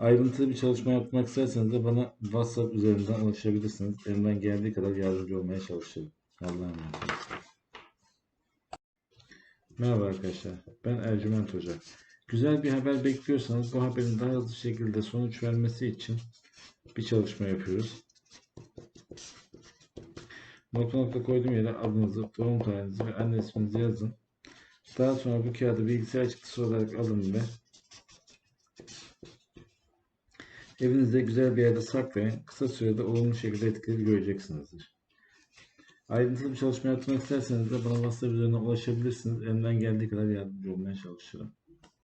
Ayrıntılı bir çalışma yapmak isterseniz de bana WhatsApp üzerinden ulaşabilirsiniz. Elimden geldiği kadar yardımcı olmaya çalışırım. Allah'a emanet. Merhaba arkadaşlar. Ben Ercüment Hoca. Güzel bir haber bekliyorsanız bu haberin daha hızlı şekilde sonuç vermesi için bir çalışma yapıyoruz. Nokta nokta koyduğum yere adınızı, doğum tarihinizi ve anne isminizi yazın. Daha sonra bu kağıdı bilgisayar çıktısı olarak alın ve Evinizde güzel bir yerde saklayın. Kısa sürede olumlu şekilde etkileri göreceksinizdir. Ayrıntılı bir çalışma yapmak isterseniz de bana WhatsApp üzerinden ulaşabilirsiniz. Elimden geldiği kadar yardımcı olmaya çalışırım.